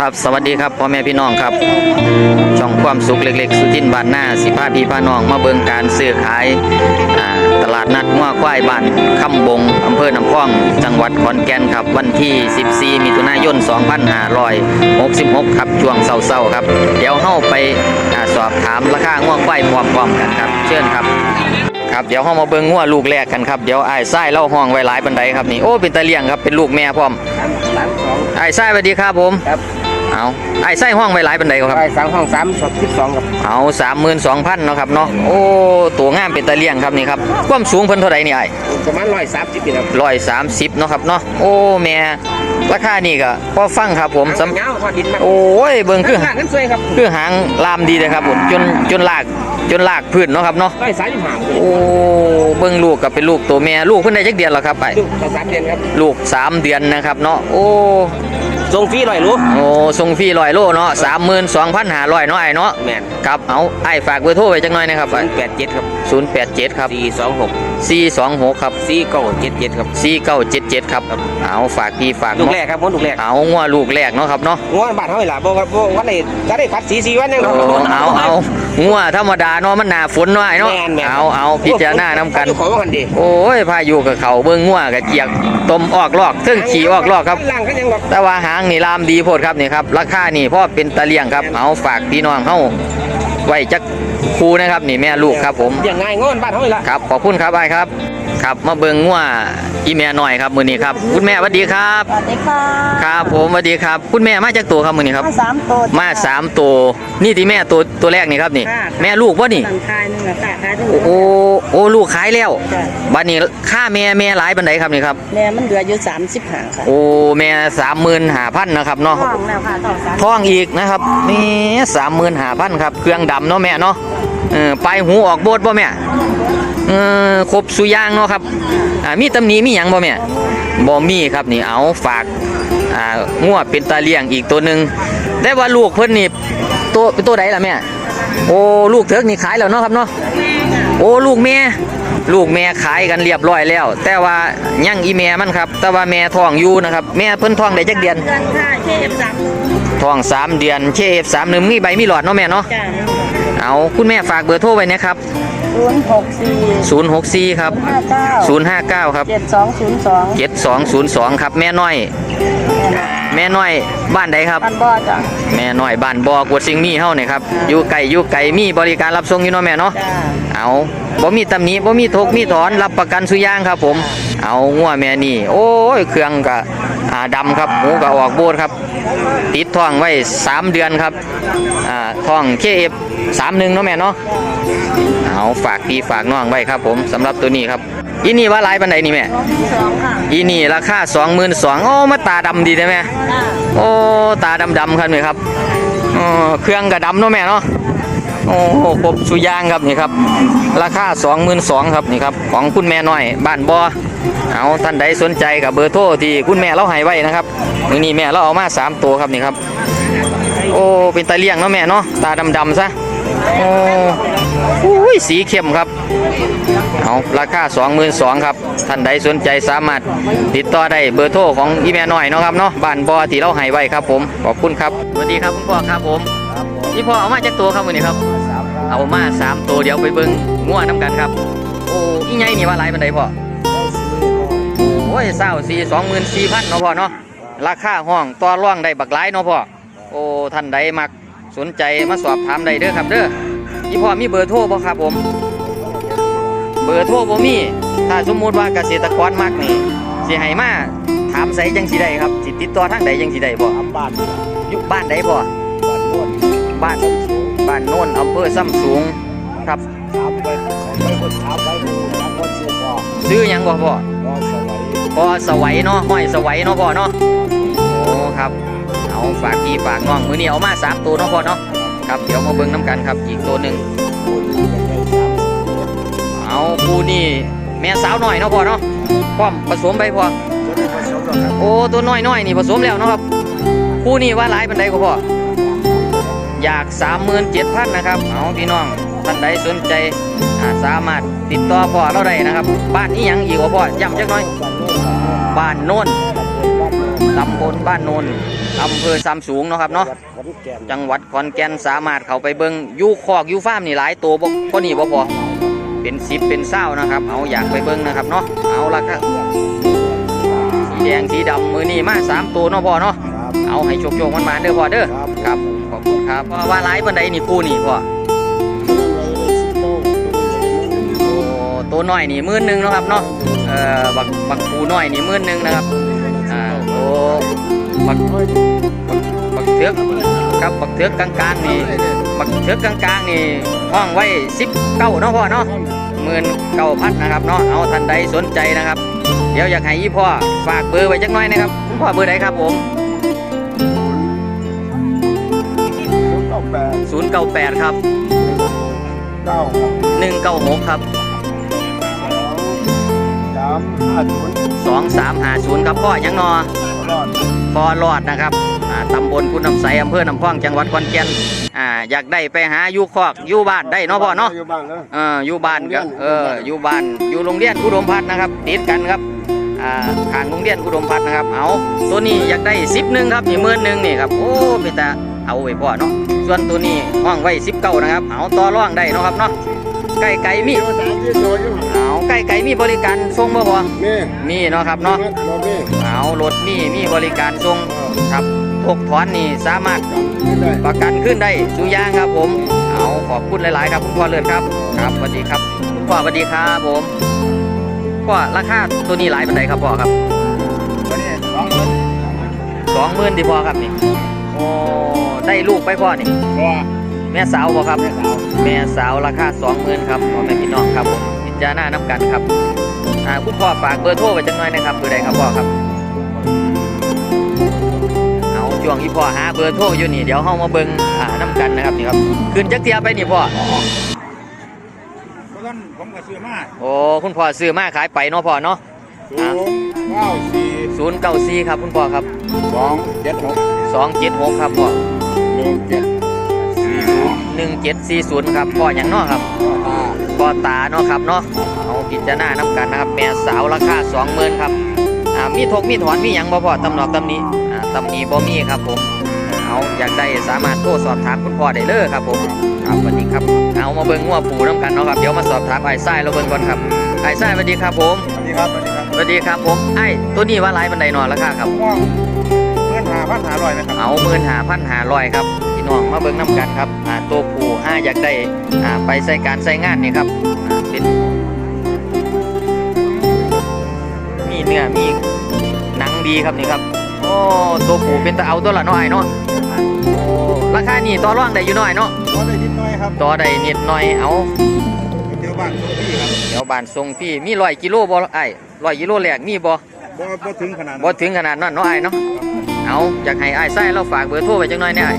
ครับสวัสดีครับพ่อแม่พี่น้องครับ ช่องความสุขเล็ก ๆ สุทินบ้านหน้าสิพาพี่พาน้องมาเบิงการซื้อขายตลาดนัดง้อควายบ้านคำบงอำเภอน้ำพอง จังหวัดขอนแก่นครับวันที่ 14มิถุนายน 2566 ครับช่วงเศร้าๆครับ เดี๋ยวเข้าไปสอบถามราคาง้อควายพร้อมๆกันครับ เชิญครับ ครับเดี๋ยวเฮามาเบิ่งงัวลูกแรกกันครับเดี๋ยวอ้ายไส้เล่าห้องไว้หลายบันไดครับนี่โอ้เป็นตาเลี้ยงครับเป็นลูกแม่พร้อมสามสองอ้ายไส้สวัสดีครับผมครับ เอาอ้ายไส้ห้องไว้หลายบันไดครับไปสามห้องสามสองสิบสองครับเอาสามหมื่นสองพันเนาะครับเนาะโอ้ตัวงามเป็นตาเลี้ยงครับนี่ครับความสูงเพิ่นเท่าไหร่นี่ไอ้ประมาณร้อยสามสิบปีครับร้อยสามสิบเนาะครับเนาะโอ้แม่ราคานี่ก็พอฟังครับผมสำเงาทอดดินมากโอ้ยเบิ่งคือหางกันสวยครับคือหางลามดีเลยครับผมจนจนลากจนลากพื้นเนาะครับเนาะร้อยสามสิบห้าโอ้เบิ่งลูกกับเป็นลูกตัวแม่ลูกเพิ่นได้จักเดือนแล้วครับไอ้ลูกต่อสามเดือนครับลูกสามเดือนนะครับเนาะโอ้ ทรงฟรีร้อยรู้โอ้ส่งฟรีร้อยโลเนาะสามหมื่นสองพันห้าร้อยเนาะไอ้เนาะแมนครับเอาไอ้ฝากเบอร์โทรไว้จังหน่อยนะครับศูนย์แปดเจ็ดครับศูนย์แปดเจ็ดครับสี่สองหก สี่สองหกครับสี่เก้าเจ็ดเจ็ดครับสี่เก้าเจ็ดเจ็ดครับเอาฝากพี่ฝากลูกเนาะแรกครับมดลูกแรกเอางัวลูกแรกเนาะครับเนาะงวดบ้านเขาอีหล่ะบอกว่าบอกวันไหนจะได้พัดสีสีวันยังโอ้เอาเอางัวธรรมดาเนาะมันหนาฝนเนาะไอ้เนาะแม่นแม่น เอาเอาพิจารณาน้ำกัน ขอว่ากันดีโอ้ยพายุกับเขาเบิ้งงัวกับเจียกต้มออกลอกเทิงขี่ออกลอกครับ ล่างก็ยังแบบแต่ว่าหางนี่ลามดีโพดครับนี่ครับราคานี่พ่อเป็นตะเลียงครับเอาฝากพี่น้องเฮา ไว้จักครูนะครับนี่แม่ลูกครับผมอย่างง่ายงวดบ้านเขาอีหล่ะครับขอบคุณครับไอ้ครับ ครับมาเบิ่งงัวอีแม่หน่อยครับมื้อนี้ครับคุณแม่สวัสดีครับสวัสดีค่ะครับผมสวัสดีครับคุณแม่มาจากตัวครับมื้อนี้ครับมาสามตัวมาสามตัวนี่ที่แม่ตัวตัวแรกนี่ครับนี่ แม่ลูกวะนี่หลังคายหนึงอะค่ะคายทั้งหมโอ้ดโหโอ้ลูกขายแล้วจ้ะบัดนี้ค่าแม่แม่หลายบันไดครับนี่ครับแม่มันเหลืออยู่สามสิบหางค่ะโอ้แม่สามหมื่นห้าพันนะครับเนาะท้องแล้วค่ะท้องสามท้องอีกนะครับนี่สามหมื่นห้าพันครับเครื่องดำเนาะแม่เนาะเออปลายหูออกโบดบ่แม่ เออครบสุอยางเนาะครับอ่ามีตำหนิมีหยังบ่แม่บ่มีครับนี่เอาฝากอ่างัวเป็นตาเลี้ยงอีกตัวหนึ่งแต่ว่าลูกเพิ่นนี่ตัวเป็นตัวใดล่ะแม่โอ้ลูกเถิกนี่ขายแล้วเนาะครับเนาะโอ้ลูกแม่ลูกแม่ขายกันเรียบร้อยแล้ว แต่ว่ายังอีแม่มันครับ แต่ว่าแม่ท้องอยู่นะครับ แม่เพิ่นท้องได้จักเดือนเดือนค่ะเคเอฟสามท้องสามเดือนเคฟสามหนึ่งมีใบมีหลอดเนาะแม่เนาะจ้าเอาคุณแม่ฝากเบอร์โทรไว้นะครับ ศูนย์หกสี่064ครับห้าเก้า059ครับเจ็ดสองศูนย์สอง7202ครับแม่น้อย แม่น้อยบ้านใดครับปันบ่อจ้ะ แม่น้อยบ้านบอกวดสิ่งมีเฮาเนี่ยครับอยู่ไกลอยู่ไกลมีบริการรับส่งอยู่เนาะแม่เนาะจ้า เอาบ่มีตำหนิบ่มีทกมีถอนรับประกันสุอยางครับ ผม เอางัวแม่นี่โอ้ยเครื่องก็อ่าดำครับหูก็ออกโบดครับ ติดท้องไว้ 3 เดือนครับอ่าท้องเคเอฟสามหนึ่งเนาะแม่เนาะ เอาฝากพี่ฝากน้องไว้ครับผมสำหรับตัวนี้ครับ อีนี่ว่าหลายปันใดนี่แม่สองที่สองค่ะอีนี่ราคาสองหมื่นสองโอ้มาตาดำดีได้ไหมจ้าโอ้ตาดำดำๆครับนี่ครับอ๋อเครื่องกระดำเนาะแม่เนาะโอ้ครบสุยางครับนี่ครับ ราคาสองหมื่นสองครับนี่ครับของคุณแม่น้อยบ้านบอเอาท่านใดสนใจกับเบอร์โทรที่คุณแม่เราให้ไว้นะครับมือนี้แม่เราเอามาสามตัวครับนี่ครับ โอ้เป็นตาเลี้ยงเนาะแม่เนาะตาดำดำๆซะโอ้อุ้ยสีเข้มครับ เอาราคา22,000ครับท่านใดสนใจสามารถติดต่อได้เบอร์โทรของอีแม่น้อยเนาะครับเนาะบ้านบอที่เราให้ไว้ครับผมขอบคุณครับสวัสดีครับคุณพ่อครับผมพี่พ่อเอามาจากตัวครับวันนี้ครับ เอามาสามตัวเดี๋ยวไปเบิ้งง่วน้ำกันครับโอ้อีไงนี่ว่าหลายปันใดพ่อโอ้ยเศร้าสี่สองหมื่นสี่พันเนาะพ่อเนาะราคาห้องต่อร่องได้บักหลายเนาะพ่อโอ้ท่านใดมักสนใจมาสอบถามได้เด้อครับเด้อพี่พ่อมีเบอร์โทรบ่ครับผม เบอร์โทรบ่มีถ้าสมมุติว่าเกษตรกรมักนี่สิให้มาถามไสจังสิได้ครับสิติดต่อทางใดจังสิได้พ่อทำบ้านอยู่บ้านใดพ่อบ้านนวดบ้านบ้านโน่นอำเภอซ้ำสูงครับถามไปไปคนถามไปถามคนซื้อพ่อซื้อหยังบ่พ่อพ่อสวัยพ่อสวัยเนาะห้อยสวัยเนาะพ่อเนาะโอ้ครับเอาฝากพี่ฝากน้องมื้อนี้เอามาสามตัวเนาะพ่อเนาะครับเดี๋ยวมาเบิ่งน้ำกันครับอีกตัวหนึงคนจะได้สามสิบเอ็ด เอาคู่นี้แม่สาวหน่อยเนาะพ่อเนาะพร้อมผสมไปพ่อจะได้ผสมหรอกครับโอ้ตัวน้อยน้อยๆนี่ผสมแล้วเนาะครับคู่นี้ว่าหลายปันใดก็พออยากสามหมื่นเจ็ดพันนะครับเอาพี่น้องท่านใดสนใจอ่าสามารถติดต่อพ่อเราได้นะครับ บ้านนี้ยังอีกว่าพ่อย้ำจักหน่อยบ้านโน้นบ้านโน่นตำบลบ้านโนนอำเภอซำสูงเนาะครับเนาะขอนแก่นจังหวัดขอนแก่นสามารถเข้าไปเบิงอยูคอกอยูฟาร์มนี่หลายตัวบ่ก็นี่บ่พอ เป็นสิบเป็นเศร้านะครับ เอาอยากไปเบิงนะครับเนาะเอาละครับสีแดงสีดำมือนี่มาสามตัวเนาะพ่อเนาะครับเอาให้โชคโชคมันมาเด้อพ่อเด้อครับครับผมขอบคุณครับว่าว่าหลายบันไดนี่คู่นี่พ่อโอ้ตัวน้อยนี่หมื่นหนึ่งเนาะครับเนาะเอ่อบักบักปูน้อยนี่หมื่นหนึ่งนะครับอ่าโอ้บักบักบักเถือกครับบักเถือกกลางๆนี่ บักเถือกกลางๆนี่ห้องไว้สิบเก้าเนาะพ่อเนาะหมื่นเก้าพันนะครับเนาะเอาท่านใดสนใจนะครับ เดี๋ยวอยากให้ยี่พ่อฝากเบอร์ไว้จักหน่อยนะครับคุณพ่อเบอร์ใดครับผมศูนย์เก้าแปด098ครับเก้าหก196ครับสามห้าศูนย์2350ครับพ่อยังนอรอดพอรอดนะครับอ่า ตำบลคุณน้ำใสอำเภอน้ำพองจังหวัดขอนแก่นอ่าอยากได้ไปหาอยู่คอกอยู่บ้านได้เนาะพ่อเนาะอยู่บ้านแล้วเอออยู่บ้านก็เอออยู่บ้านอยู่โรงเรียนอุดมพัฒน์นะครับติดกันครับอ่าทางโรงเรียนอุดมพัฒน์นะครับเอาตัวนี้อยากได้สิบหนึ่งครับนี่หมื่นหนึ่งนี่ครับโอ้เป็นแต่เอาไว้พ่อเนาะส่วนตัวนี้ห้องไว้สิบเก้านะครับเอาต่อร่องได้เนาะครับเนาะไก่ไก่มีเดี๋ยวสามที่โดยอยู่เอาไก่ไก่มีบริการส่งบ่พอแม่มีเนาะครับเนาะรถแม่เอารถมีมีบริการส่งครับ ทกถอนนี่สามารถไม่ได้ประกันขึ้นได้สุยางครับผม เอาขอบคุณหลาย ๆ ครับคุณพ่อเลิศครับ ครับสวัสดีครับคุณพ่อสวัสดีครับผมพ่อราคาตัวนี้หลายปันไดครับพ่อครับตัวนี้สองหมื่นสองหมื่นที่พ่อครับนี่โอ้ได้ลูกไปพ่อนี่ตัวแม่สาวบ่ครับ แม่สาวแม่สาวราคาสองหมื่นครับพ่อแม่พี่น้องครับผมพิจารณาน้ำกันครับอ่าคุณพ่อฝากเบอร์โทรไว้จังหน่อยนะครับเบอร์ใดครับพ่อครับ ช่วงที่พ่อหาเบอร์โทรอยู่นี่เดี๋ยวเฮามาเบิ่งอ่าน้ำกันนะครับนี่ครับขึ้นจักเทียไปนี่พ่อเพราะฉะนั้นผมก็ซื้อมาโอ้คุณพ่อซื้อมาขายไปเนาะพ่อเนาะศูนย์เก้าสี่094ครับคุณพ่อครับสองเจ็ดหก276ครับพ่อหนึ่งเจ็ดสี่ศูนย์1740ครับพ่อหยังเนาะครับตาพ่อตาเนาะครับเนาะเอาพิจารณาน้ำกันนะครับแม่สาวราคา20,000ครับอ่ามีทกมีถอนมีหยังบ่พ่อตำหนอกตำหนี้อ่า ตำหนี้บ่มีครับผม เอาอยากได้สามารถโทรสอบถามคุณพ่อได้เลยครับผมครับสวัสดีครับ เอามาเบิ่งงัวปูน้ำกันเนาะครับ เดี๋ยวมาสอบถามไอ้ไส้เราเบิ่งก่อนครับ ไอ้ไส้สวัสดีครับผมสวัสดีครับสวัสดีครับสวัสดีครับผม ไอ้ตัวนี้ว่าหลายบันไดนอนราคาครับม่วงเพื่อนหาพันหาลอยไหมครับ เอาหมื่นหาพันหาร้อยครับพี่น้องมาเบิ่งน้ำกันครับอ่าตัวผู้อ่าอยากได้อ่าไปใส่การใส่งานนี่ครับอ่าเป็นมีเนื้อมีหนังดีครับนี่ครับ โอ้ตัวผู้เป็นตะเอาตัวละน้อยเนาะโอ้ราคานี่ต่อรองได้อยู่น้อยเนาะขอได้นิดหน่อยครับต่อได้นิดหน่อยเอาเดี๋ยวบ้านส่งพี่ครับเดี๋ยวบานทรงพี่มีร้อยกิโลบ่ไอ้ร้อยกิโลแรกมีบ่บ่บ่ถึงขนาดนั้นบ่ถึงขนาดนั้นเนาะไอ้เนาะเอาอยากให้ไอ้ไส้เราฝากเบอร์โทรไว้จังหน่อยเนี่ยไอ้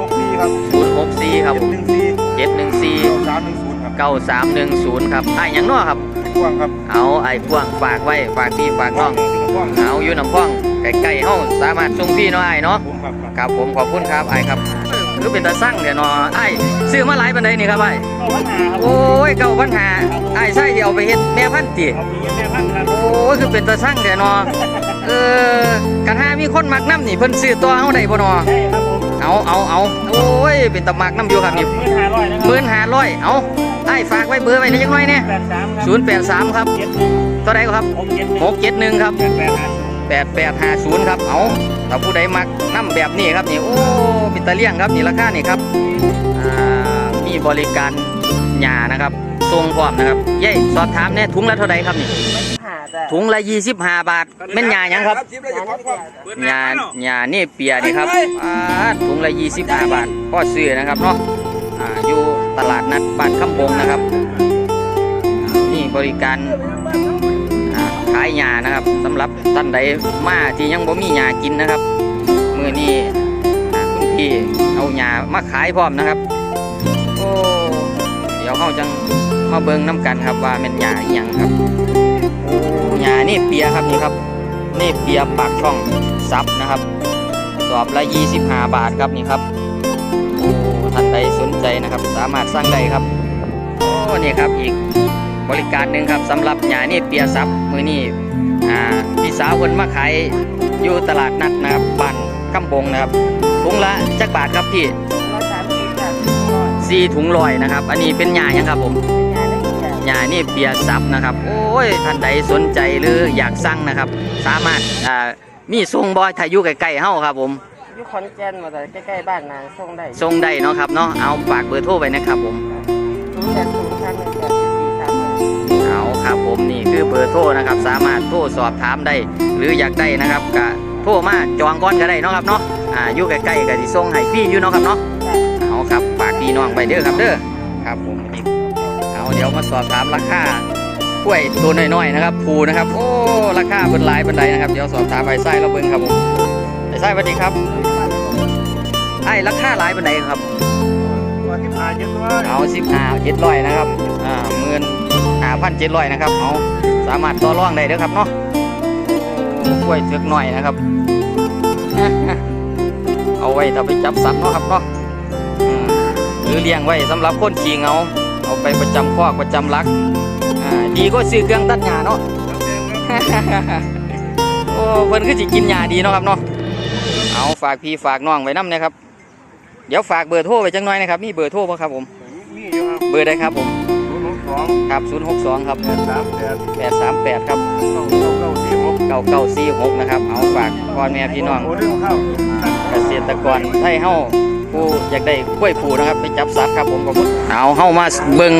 หกปีครับศูนย์หกสี่ครับหนึ่งสี่เจ็ดหนึ่งสี่เก้าสามหนึ่งศูนย์ครับเก้าสามหนึ่งศูนย์ครับไอ้หยังเนาะครับกว้างครับเอาไอ้พวงฝากไว้ฝากพี่ฝากน้อง กว้างเอาอยู่น้ำพ่องใกล้ๆเฮาสามารถส่งพี่เนาะไอ้เนาะผมครับครับครับผมขอบคุณครับไอ้ครับเอ้ยคือเป็นตาสั่งเดี๋ยวเนาะไอ้ซื้อมาหลายปานใดนี่ครับไอ้เอาปัญหาครับโอ้ยเก้าปัญหาไอ้ใส่เดี๋ยวเอาไปเฮ็ดแม่พันธุ์ติเอามีแม่พันธุ์ครับโอ้ยคือเป็นตาสั่งเดี๋ยวเนาะเออกันหามีคนมักน้ำนี่เพิ่นซื้อตัวเฮาได้บ่เนาะใช่ครับผมเอาเอาเอาโอ้ยเป็นตามักน้ำอยู่ครับนี่หมื่นห้าร้อยนะครัหมื่นห้าร้อยเอาไอ้ฝากไว้เบอร์ไว้ในจังหน่อยเนี่ยแปดสามครับศูนย์แปดสามครับ เจ็ดหนึ่งตัวใดครับหกเจ็ดหนึ่งหกเจ็ดหนึ่งครับแปดแปดห้าศูนย์แปดแปดห้าศูนย์ครับเอาถ้าผู้ใดมักน้ำแบบนี้ครับนี่โอ้ปิตาเลี่ยงครับนี่ราคานี่ครับอ่ามีบริการหยานะครับทรงพร้อมนะครับเย้สอบถามเนี่ยถุงละเท่าใดครับนี่หาแต่ถุงละยี่สิบห้าบาทแม่นหยาหยังครับหยาหยานี่เปียนี่ครับอ่าถุงละยี่สิบห้าบาทพ่อซื้อนะครับเนาะอ่าอยู่ตลาดนัดบ้านคำบงนะครับนี่บริการอ่า ขายหญ้านะครับสำหรับท่านใดมาที่ยังบ่มีหญ้ากินนะครับมือนี้อ่าคุณพี่เอาหญ้ามาขายพร้อมนะครับโอ้เดี๋ยวเข้าจังมาเบิ่งน้กันครับว่าเป็นหญ้าอีหยังครับโอ้หญ้านี่เปียครับนี่ครับ นี่เปียปากช่องซับนะครับ สอบละ 25 บาทครับนี่ครับท่านใดสนใจนะครับ สามารถสร้างได้ครับโอ้นี่ครับอีก บริการหนึ่งครับสำหรับหยานี่เปียซับมือนี่อ่าพี่สาวเพิ่นมาขายอยู่ตลาดนัดนะครับบ้านกำบงนะครับถุงละจักบาทครับพี่ร้อยสามสิบค่ะร้อยสี่ถุงลอยนะครับ อันนี้เป็นหญ้ายังครับผมยาได้จ้ะหญ้านี่เบียร์ซับนะครับ โอ้ยท่านใดสนใจหรืออยากสั่งนะครับ สามารถอ่ามีส่งบอยถ้าอยู่ใกล้ๆเฮาครับผมอยู่ขอนแก่นมาแต่ใกล้ๆบ้านนางส่งได้ส่งได้เนาะครับเนาะเอาฝากเบอร์โทรไว้นะครับผม เอาครับผมนี่คือเบอร์โทรนะครับ สามารถโทรสอบถามได้ หรืออยากได้นะครับก็โทรมาจองก่อนก็ได้เนาะครับเนาะอ่าอยู่ใกล้ๆก็สิส่งให้ฟรีอยู่เนาะครับเนาะเอาครับฝากพี่น้องไปเด้อครับเด้อครับผมนี่เอาเดี๋ยวมาสอบถามราคากล้วยตัวน้อยๆนะครับภูนะครับ โอ้ราคาเป็นหลายบันไดนะครับเดี๋ยวสอบถามไอ้ไส้เราเบิ่งครับผมไอ้ไส้สวัสดีครับไอ้ราคาหลายบันไดครับตัวที่พาเยอะด้วยเอาสิบห้าเจ็ดร้อยนะครับอ่าหมื่นห้า พันเจ็ดร้อยนะครับเอาสามารถต่อรองได้เด้อครับเนาะโอ้กล้วยเถือกหน่อยนะครับ เอาไว้ถ้าไปจับสัตว์เนาะครับเนาะอืมหรือเลี้ยงไว้สำหรับคนขี่เหงาเอาไปประจำคอกประจำรักอ่าดีก็ซื้อเครื่องตัดหญ้าเนาะโอ้เพิ่นคือสิกินหญ้าดีเนาะครับเนาะเอาฝากพี่ฝากน้องไว้น้ำนะครับ เดี๋ยวฝากเบอร์โทรไว้จังหน่อยนะครับ มีเบอร์โทรป่ะครับผมมีอยู่ครับเบอร์ได้ครับผม ศูนย์หกสองครับ062ครับแปดสามแปด838ครับเก้าเก้าสี่หก9946นะครับ เอาฝากพ่อแม่พี่น้อง โอ้เรื่องข้าวเกษตรกรไทยเฮาผู้อยากได้กล้วยผูนะครับไปจับสัตว์ครับผมขอบคุณเอาเฮามาเบิ่ง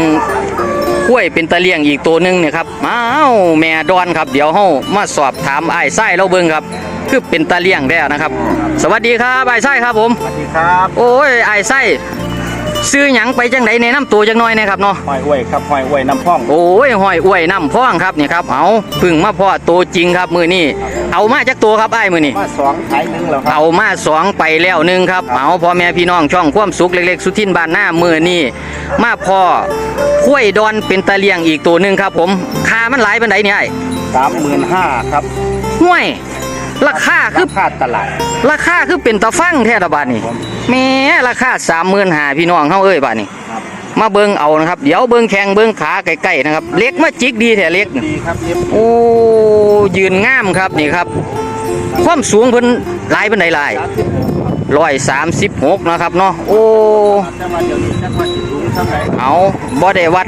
กล้วยเป็นตะเลียงอีกตัวหนึงเนี่ยครับอ้าวแม่ดอนครับ เดี๋ยวเฮามาสอบถามอ้ายไส้เราเบิ่งครับ คือเป็นตะเลียงแท้นะครับ สวัสดีครับอ้ายไส้ครับผม สวัสดีครับ โอ้ยอ้ายไส้ ซื้อหยังไปจังไดแนะนำตัวจังน้อยนะครับเนาะหอยอวยครับหอยอวยน้ำพ่องโอ้ยหอยอวยน้ำพ่องครับนี่ครับเอาพึ่งมาพ่อตัวจริงครับมือนี่เอามาจากตัวครับไอ้ายมือนี่มาสองขายหนึ่งแล้วครับเอามาสองไปแล้วหนึ่งครับเอาพ่อแม่พี่น้องช่องความสุขเล็ก ๆ สุทินบ้านหน้ามือนี่มาพ่อข้วยดอนเป็นตะเลียงอีกตัวหนึ่งครับ ผมคามันหลายเป็นไดเนี่ยไอ้สามหมื่นห้าครับห้วย ราคาคือราคาตลาด ราคาคือเป็นตะฟังแท้ละบาทนี่แหม่ราคาสามหมื่นหาพี่น้องเฮาเอ้ยบาทนี่ครับมาเบิ่งเอานะครับ เดี๋ยวเบิ่งแข้งเบิ่งขาใกล้ๆนะครับ เล็กมาจิกดีแท้เล็กดีครับเย็บโอ้ยืนงามครับนี่ครับ ความสูงเพิ่นหลายเป็นไดหลายสามสิบหกร้อยสามสิบหกนะครับเนาะโอ้จังหวัดเดี๋ยวนี้จังหวัดสิสูงเท่าไหร่เอาบ่ได้วัด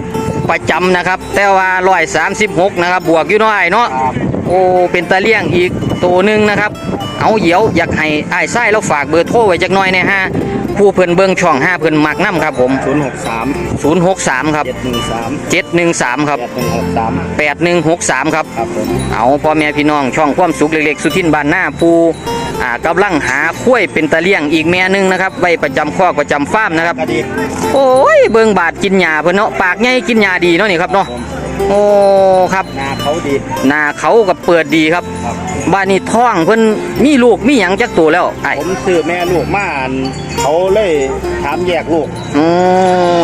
ประจำนะครับ แต่ว่าร้อยสามสิบหกนะครับ บวกอยู่เน้อยเนาะครับ โอ้เป็นตะเลี่ยงอีกตัวหนึ่งนะครับ เอาเดี๋ยวอยากให้อ้ายไส้เราฝากเบอร์โทรไว้จักหน่อยนะฮะผู้เพิ่นเบิ่งช่องห้าเพิ่นมักน้ำครับผมศูนย์หกสาม063 ครับเจ็ดหนึ่งสาม713 ครับแปดหนึ่งหกสาม8163 ครับ ครับผม เอาพ่อแม่พี่น้องช่องความสุขเล็กๆ สุทินบ้านหน้าปูอ่ากำลังหาข้วยเป็นตะเลี่ยงอีกแม่หนึงนะครับไว้ประจำคอกประจำฟาร์มนะครับก็ดีโอ้ยเบิ่งบาดกินหญ้าเพิ่นเนาะปากใหญ่กินหญ้าดีเนาะนี่ครับเนาะ โอ้ครับ นาเขาดี หน้าเขากับเปิดดีครับ ครับ บ้านนี้ท้องเพิ่นมีลูกมีหยังจักตัวแล้วไอ้ผมซื้อแม่ลูกมาอันเขาเลยถามแยกลูกอ๋อ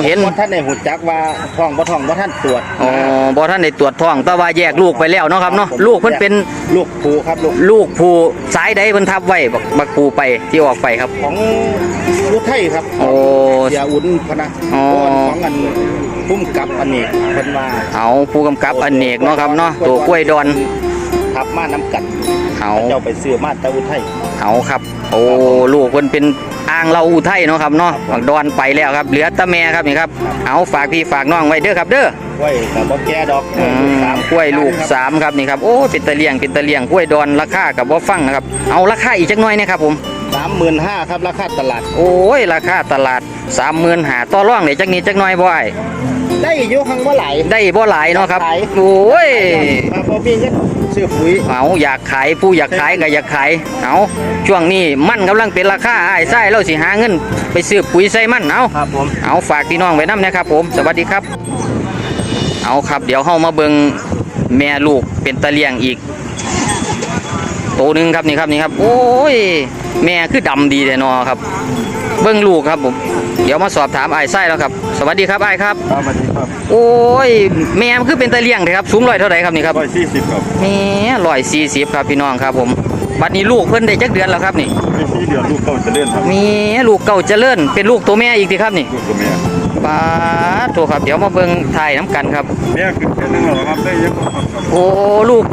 เห็นเพราะท่านในหุ่จักว่าท้องบ่ท้องบ่ท่านตรวจอ๋อบ่ท่านได้ตรวจท้องแต่ว่าแยกลูกไปแล้วเนาะครับเนาะลูกเพิ่นเป็นลูกผูครับลูกลูกผู้สายใดเพิ่นทับไว้บักบักปูไปที่ออกไปครับ ของอุทัยครับโอ้ เสียอุ่นพะนะอ๋อ ของอัน พุ่มกับอันนี้เพิ่นว่าเอาผู้กำกับอเนกเนาะครับเนาะตัวกล้วยดอนทับมาน้ำกัดเอาเจ้าไปซื้อมาแต่อุทัยเอาครับ โอ้ลูกเพิ่นเป็นอ่างเราอุทัยเนาะครับเนาะบักดอนไปแล้วครับ เหลือแตะแม่ครับนี่ครับ เอาฝากพี่ฝากน้องไว้เด้อครับเด้อไว้แต่บ่แก่ดอกอืมสามกล้วยลูกสามครับนี่ครับโอ้เป็นตะเลียงเป็นตะเลียงกล้วยดอนราคากับบ่ฟังนะครับเอาราคาอีกจักหน่อยนะครับผมสามหมื่นห้าครับราคาตลาด โอ้ยราคาตลาดสามหมื่นหาต่อรองได้จักนิดจักหน่อยบ่ไอ้ ได้อยู่ข้างบ่ไหลายได้บ่หลายเนาะครับขายโอ้ยมาพอมีเงินซื้อปุ๋ยเอาอยากขายผู้อยากขายก็อยากขายเอาช่วงนี้มันกำลังเป็นราคาไอ้ายไส้เราสิหาเงินไปซื้อปุ๋ยใส่มันเอาครับผมเอาฝากพี่น้องไว้นํนะครับ ผมสวัสดีครับ เอาครับ เดี๋ยวเฮามาเบิงแม่ลูกเป็นตะเลียงอีกตัวหนึ่งครับนี่ครับนี่ครับ โอ้ย แม่คือดำดีแต่นอครับ เบิ้งลูกครับผมเดี๋ยวมาสอบถามไอ้ายไส้แล้วครับ สวัสดีครับไอ้ายครับ ครับสวัสดีครับโอ้ยแม่มันคือเป็นตะเลียงเลยครับ สูงร้อยเท่าไหร่ครับนี่ครับร้อยสี่สิบครับแม่ร้อยสี่สิบครับพี่น้องครับผม บัดนี้ลูกเพิ่นได้จักเดือนแล้วครับนี่ไม่สี่เดือนลูกเขาจะเล่นครับมีลูกเก่าเจริญเป็นลูกตัวแม่อีกทีครับนี่ลูกกับแม่ป้าดโถครับเดี๋ยวมาเบิ่งถ่ายน้ำกันครับแม่คือแค่นึงเหรอครับได้ยังครับโอ้ลูก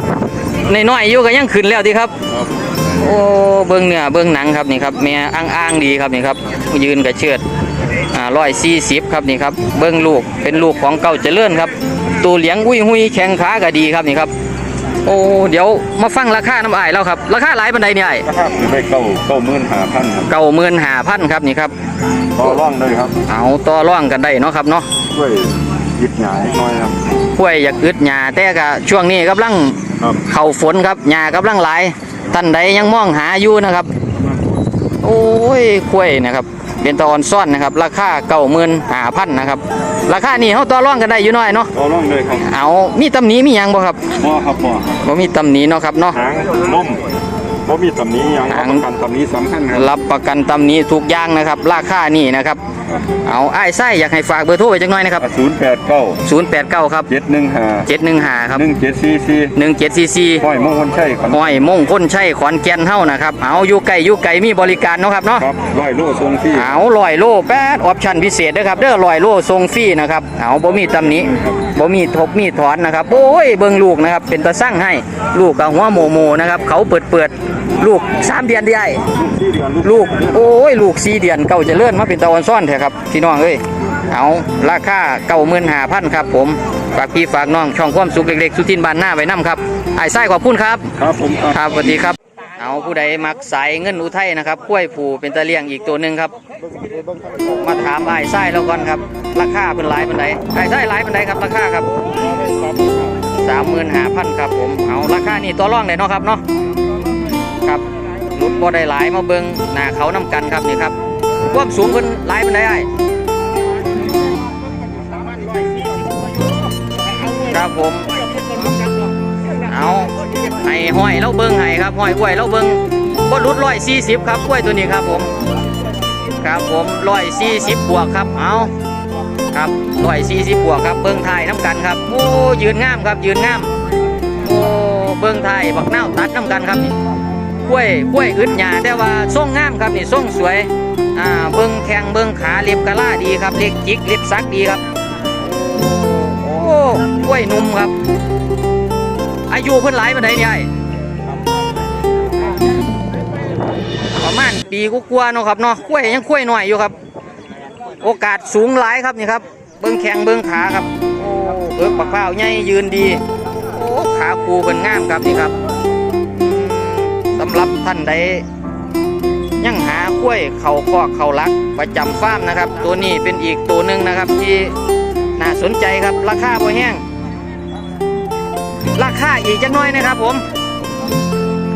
น้อยๆอยู่ก็ยังขึ้นแล้วดีครับครับโอ้เบิ้งเนื้อเบิ้งหนังครับนี่ครับแม่อ้างๆดีครับนี่ครับยืนกระเชิดอ่า ร้อยสี่สิบครับนี่ครับเบิ้งลูกเป็นลูกของเก่าเจริญครับ ตัวเหลียงอุ้ยหุยแข็งขาก็ดีครับนี่ครับ โอ้เดี๋ยวมาฟังราคาน้ำอ้ายแล้วครับ ราคาหลายบันไดเนี่ยไอ้ครับไปเก้าเก้าหมื่นห้าพันครับเก่าหมื่นห้าพันครับนี่ครับ ต่อร่องเลยครับเอาต่อร่องกันได้เนาะครับเนาะช่วยยึดหยานิดหน่อยครับกล้วยอยากอึดหญ้าแต่ก็ช่วงนี้กำลังครับเข้าฝนครับหญ้ากำลังหลายท่านใดยังมองหาอยู่นะครับ โอ้ยกล้วยนะครับ เป็นตะออนซ่อนนะครับ ราคาเก้าหมื่นห้าพันนะครับ ราคานี่เขาต่อร่องกันได้อยู่หน้อยเนาะต่อร่องเลยครับเอามีตำหนี้มีหยังบ่ครับหม้อครับหม้อบ่มีตำหนี้เนาะครับเนาะหางนุ่มเพราะมีตำหนี้ยังหางประกันตำหนี้สำคัญครับรับประกันตำหนี้ทุกอย่างนะครับ ราคานี่นะครับ เอาไอ้ายไส้อยากให้ฝากเบอร์โทรไว้จักหน่อยนะครับศูนย์แปดเก้า089ครับเจ็ดหนึ่งห้า715ครับหนึ่งเจ็ดสี่สี่1744ห้อยมงคลใช่ขอนห้อยมงคลชัยขอนแก่นเฮานะครับ เอาอยู่ไกลอยู่ไกลมีบริการเนาะครับเนาะครับร้อยโลทรงที่เอาลอยโลแปดออปชั่นพิเศษเด้อครับเด้อลอยโลทรงฟรีนะครับเอาบ่มีตำหนิบ่มีทบมีถอนนะครับโอ้ยเบิ่งลูกนะครับเป็นตาสั่งให้ลูกกับหัวโมโมนะครับเขาเปิดเปิดลูกสามเดือนได้ที่เดือนลูกโอ้ยลูกสี่เดือนเก่าเจะเลื่อนมาเป็นตะวันซ่อนเถอะครับพี่น้องเอ้ยเอาราคาเก้าหมื่นห้าพันครับ ผมฝากพี่ฝากน้องช่องความสุขเล็กๆ สุทินบานหน้าไว้น้ำครับไอ้ไส้ขอบคุณครับ ครับผมครับครับสวัสดีครับ เอาผู้ใดมักสายเงินอุทัยนะครับกล้วยผูเป็นตะเลียงอีกตัวหนึ่งครับ มาถามไอ้ไส้แล้วก่อนครับ ราคาเป็นหลายเป็นไดไอ้ไส้หลายเป็นไดครับราคาครับสามหมื่นห้าพันครับผมเอาราคานี่ตัวร่องเลยเนาะครับเนาะครับรุดบ่ได้หลายมาเบิงหน้าเขาน้ำกันครับนี่ครับ ความสูงเพิ่นหลายเป็นไดไอ้ครับผมเอาให้ห้อยแล้วเบิ้งให้ครับห้อยกล้วยแล้วเบิ้งบ่หลุดร้อยสี่สิบครับกล้วยตัวนี้ครับผมครับผมร้อยสี่สิบบวกครับเอาครับร้อยสี่สิบบวกครับเบิ้งไทยน้ำกันครับโอ้ยืนงามครับยืนงามโอ้เบิ้งไทยบักเน่าตัดน้ำกันครับนี่กล้วยกล้วยอึดหยาแต่ว่าทรงงามครับนี่ทรงสวย อ่าเบิ้งแข้งเบิ้งขาเล็บกะล่าดีครับเล็บจิกเล็บซักดีครับ โอ้กล้วยหนุ่มครับ อายุเพิ่นหลายปานใดเนี่ยไอ้ประมาณปีกว่าๆเนาะครับเนาะคุ้ยยังคุ้ยหน่อยอยู่ครับ โอกาสสูงหลายครับนี่ครับ เบิ้งแข้งเบิ้งขาครับโอ้เบิกปักเป้าใหญ่ยืนดีโอ้ขาคูเป็นงามครับนี่ครับสำหรับท่านใด ยังหาคุ้ยเข่าคอกเข่าลักประจำฟาร์มนะครับ ตัวนี้เป็นอีกตัวหนึ่งนะครับที่น่าสนใจครับราคาบ่แห้ง ราคาอีกจักหน้อยนะครับ ผม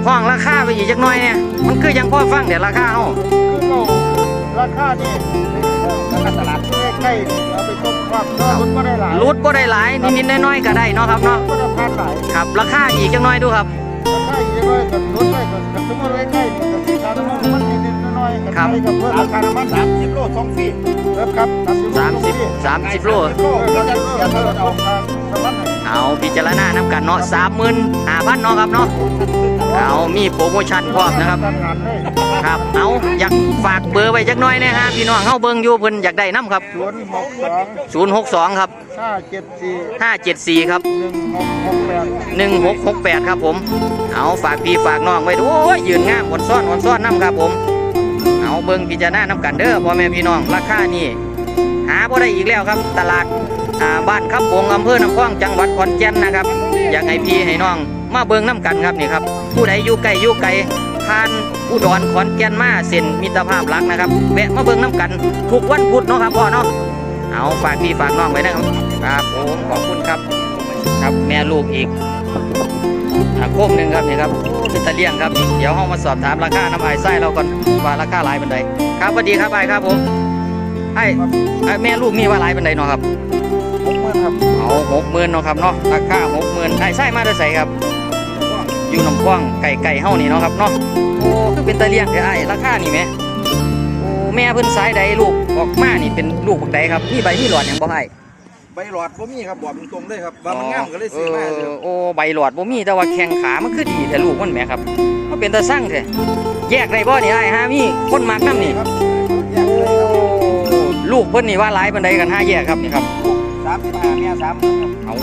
ห้องราคาไปอีกจักหน้อยเนี่ยมันคือยังพ่อฟังเดี๋ยวราคาเฮาราคานี่ราคาตลาดใกล้ๆเอาไปต้มความก็ลดก็ได้หลายรูดบ่ได้หลายนิดๆน้อยๆก็ได้เนาะครับเนาะก็ได้พันหลายครับราคาอีกจักหน้อยดูครับราคาอีกเลยกับลดได้กับกับสมมติใกล้ๆกับสินค้าน้ำมันนิดๆน้อยๆกับ ครับไทยกับเพื่อนราคาน้ำมันสามสิบโลสองฟรีครับครับ30 30โลโลเราจะจะเอาเอาน้ำมันเอาพิจารณาน้ำกันเนาะ35,000เนาะครับเนาะเอามีโปรโมชั่นพร้อมนะครับ ทำงานได้ครับ เอาอยากฝากเบอร์ไว้จักหน้อยนะฮะพี่น้องเฮาเบิ่งอยู่เพิ่นอยากได้น้ำครับ ศูนย์หกสอง062 ครับ ห้าเจ็ดสี่574 ครับ หนึ่งหกหกแปด1668 ครับผม เอาฝากพี่ฝากน้องไว้ดูโอ้ยยืนงามอ่อนซ้อนอ่อนซ้อนน้ำครับผม เอาเบิงพิจารณาน้ำกันเด้อพ่อแม่พี่น้องราคานี่หาบ่ได้อีกแล้วครับ ตลาดาบ้านคำบงอำเภอน้ำพองจังหวัดขอนแก่นนะครับอยากให้พี่ให้น้อง มาเบิงน้ำกันครับนี่ครับ ผู้ใดอยู่ใกลอยู่ไกลผ่านอุดรขอนแก่นมาเส้นมิตรภาพหลักนะครับแวะมาเบิงน้ำกันทุกวันพุธเนาะครับพ่อเนาะเอาฝากพี่ฝากน้องไว้นะครับครับผมขอบคุณครับ ครับแม่ลูกอีก โคมหนึ่งครับนี่ครับโอ้เป็นตะเลี่ยงครับนี่เดี๋ยวห้องมาสอบถามราคาน้ำไอ้ไส้เราก่อนว่าราคาหลายเป็นใดครับสวัสดีครับไอ้ครับผมไอ้ไอ้แม่ลูกนี่ว่าหลายเป็นใดเนาะครับหกหมื่นครับเอาหกหมื่นเนาะครับเนาะราคาหกหมื่นไอ้ไส้มาได้ใส่ครับ อยู่ลำกว้างไก่ไก่เฮานี่เนาะครับเนาะโอ้คือเป็นตะเลี่ยงเด้อไอ้ราคานี่แหมโอ้แม่เพิ่นสายใดลูกออกมานี่เป็นลูกบักใดครับมีใบมีหลอดหยังบ่ไอ้ ใบหลอดบ่มีครับบอกตรงๆเลยครับว่ามันงามก็เลยซื้อมาเอเด้ออโอ้ใบหลอดบ่มีแต่ว่าแข้งขามันคือดีแต่ลูกมันแหมครับมันเป็นตาสั่งแท้แยกได้บ่นี่ไอ้ฮะมีคนมักน้ำนี่ครับโอ้ลูกเพิ่นนี่ว่าหลายปานใดกันห้าแยกครับนี่ครับสามสิบห้าเมียสามหมื่นครับเอา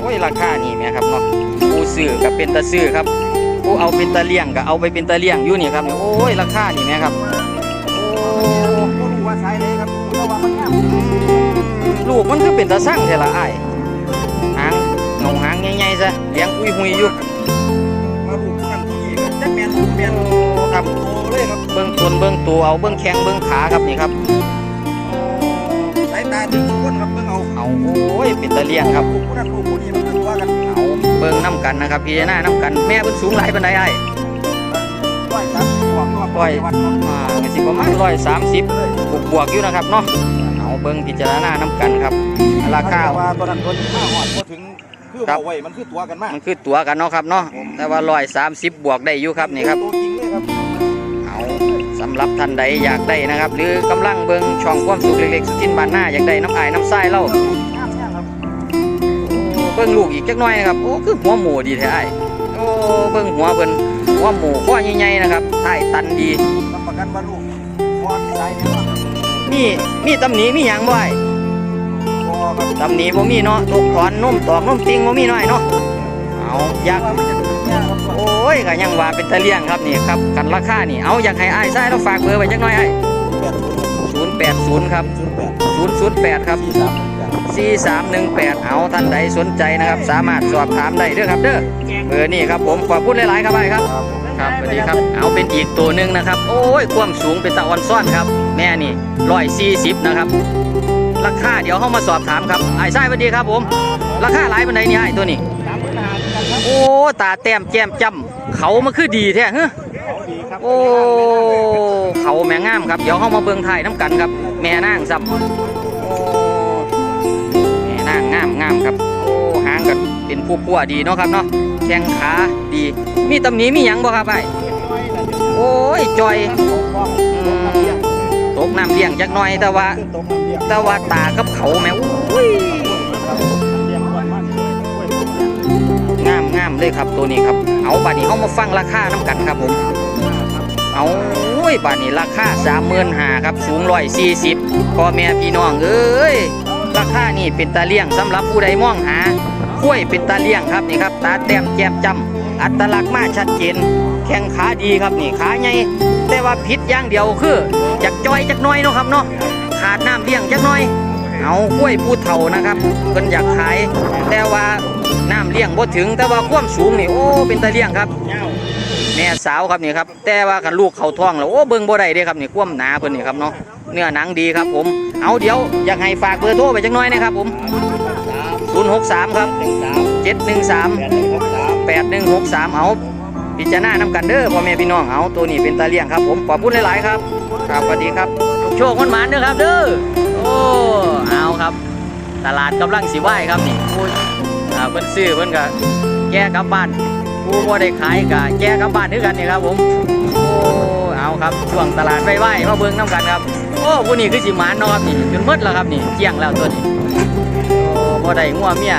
โอ้ยราคานี่แหมครับเนาะปูซื้อกับเป็นตาซื้อครับผู้เอาเป็นตาเลี้ยงก็เอาไปเป็นตาเลี้ยงอยู่นี่ครับนี่โอ้ยราคานี่แม่ครับโอ้บ่รู้ว่าสายไหนครับเพราะว่ามันงาม ลูกมันคือเป็นตาสั่งแท้ละอ้ายหางหนงหางใหญ่ๆซะเลี้ยงอุ้ยหุยอยู่มาลูกกันที่นี่ครับจักแม่นลูกแม่นโอ้ครับโตเลยครับเบิ้งต้นเบิ้งตัวเอาเบิ้งแข้งเบิ้งขาครับนี่ครับสายตาถึงทุกคนครับเบิ่งเอาเอาโอ้ยเป็นตาเลี้ยงครับลูกผู้นั้นลูกผู้นี้มันตัวกันเอาเบิ้งน้ำกันนะครับพี่น้าน้ำกันแม่เป็นสูงหลายปานใดไอ้ายร้อยสามสิบกว่าตัวร้อยวัดเนาะอ่าก็สิประมาณร้อยสามสิบบวกบวกๆอยู่นะครับเนาะ เอาเบิ้งพิจารณาน้ำกันครับ ราคาว่าตัวนั้นตัวนี้มาหอดบ่ถึงคือครับบ่ไว้มันคือตัวกันมากมันคือตัวกันเนาะครับเนาะแต่ว่าร้อยสามสิบบวกได้อยู่ครับนี่ครับตัวจริงเลยครับเอาสำหรับท่านใดอยากได้นะครับ หรือกำลังเบิ้งช่องความสุขเล็กๆสุทินบานหน้าอยากได้น้ำอายน้ำไส้เล่างามแท้ครับเบิ้งลูกอีกจักหน่อยนะครับโอ้คือหัวหมูดีแท้ไอ้ายโอ้เบิ้งหัวเบิ้นหัวหมูข้อใหญ่ๆนะครับท้ายตันดีรับประกันว่าลูกพอที่สายเนี่ยว่า มีมีตำหนิมีหยังบ่ไอ้พอครับตำหนิบ่มีเนาะตกถอนนมตอกนมติงบ่มีน้อยเนาะเอาอยากว่ามันจะเป็นแค่ครับโอ้ยก็ยังว่าเป็นตะเลี่ยงครับนี่ครับกันราคานี่เอาอยากให้อ้ายใช้เราฝากเบอร์ไว้จักหน่อยไอ้แปดศูนย์080ครับศูนย์แปด008ครับสี่สามหนึ่งแปด4318 เอาท่านใดสนใจนะครับ สามารถสอบถามได้เด้อครับเด้อเบอร์นี่ครับผมขอบคุณหลายๆครับไอ้ครับ ครับสวัสดีครับ เอาเป็นอีกตัวหนึ่งนะครับ โอ้ยความสูงเป็นตะออนซ่อนครับ แม่นี่ร้อยสี่สิบนะครับ ราคาเดี๋ยวเข้ามาสอบถามครับไอ้ไส้สวัสดีครับผม ราคาหลายปันไดนี่ไอ้ตัวนี้สามหมื่นห้าพันครับโอ้ตาแต้มแจ่มจำเขามันคือดีแท้เฮ้เขาดีครับโอ้เขาแม่งามครับเดี๋ยวเข้ามาเบิ่งไทยน้ำกันครับ แม่นางซับโอ้แม่นางงามงามครับโอ้หางกับเป็นผู้พัวๆดีเนาะครับเนาะแข้งขาดี มีตำหนิมีหยังบ่ครับไอ้โอ้ยจอยอืม ตกน้ำเลี้ยงจักหน่อยแต่ว่าตกน้ำเลี้ยงแต่ว่าตากับเขาแม่อุ้ยเลี้ยงก่อนมันกล้วยผมเนี่ยงามงามเลยครับตัวนี้ครับ เอาบัดนี้เขามาฟังราคาน้ำกันครับผม เอาโอ้ยบัดนี้ราคาสามหมื่นห้าครับ สูงร้อยสี่สิบพ่อแม่พี่น้องเอ้ยราคานี่เป็นตาเลี้ยงสำหรับผู้ใดมองหากล้วยเป็นตาเลี้ยงครับนี่ครับ ตาแต้มแจ่มจำอัตลักษณ์มาชัดเจน แข้งขาดีครับนี่ขาใหญ่แต่ว่าผิดอย่างเดียวคือ อยากจอยจักหน้อยเนาะครับเนาะขาดน้ำเลี้ยงจักหน้อย เอากล้วยผู้เฒ่านะครับเพิ่นอยากขาย แต่ว่าน้ำเลี้ยงบ่ถึงแต่ว่าความสูงนี่โอ้เป็นตาเลี้ยงครับเงาแม่สาวครับนี่ครับแต่ว่าคันลูกเขาท้องแล้วโอ้เบิ่งบ่ได้เด้ครับนี่ความหนาเพิ่นนี่ครับเนาะเนื้อหนังดีครับผม เอาเดี๋ยวอยากให้ฝากเบอร์โทรไปจักหน่อยนะครับผม063ครับหนึ่งสาม713แปดหนึ่งหกสาม8163เอาพิจารณานํกันเด้อพ่อแม่พี่น้องเอาตัวนี้เป็นตาเลี้ยงครับผมขอบคุณหลาย ๆ ครับ ครับสวัสดีครับโชคคนหมานเด้อครับเด้อโอ้เอาครับ ตลาดกำลังสิไหวครับนี่โอ้ยอ่าเพิ่นซื้อเพิ่นก็แก้กลับบ้านผู้บ่ได้ขายก็แก้กลับบ้านคือกันนี่ครับผมโอ้เอาครับช่วงตลาดไหวๆมาเบิ่งน้ำกันครับโอ้ผู้นี้คือสิหมานเนาะครับนี่จนหมดแล้วครับนี่เจียงแล้วตัวนี้โอ้บ่ได้งัวเมีย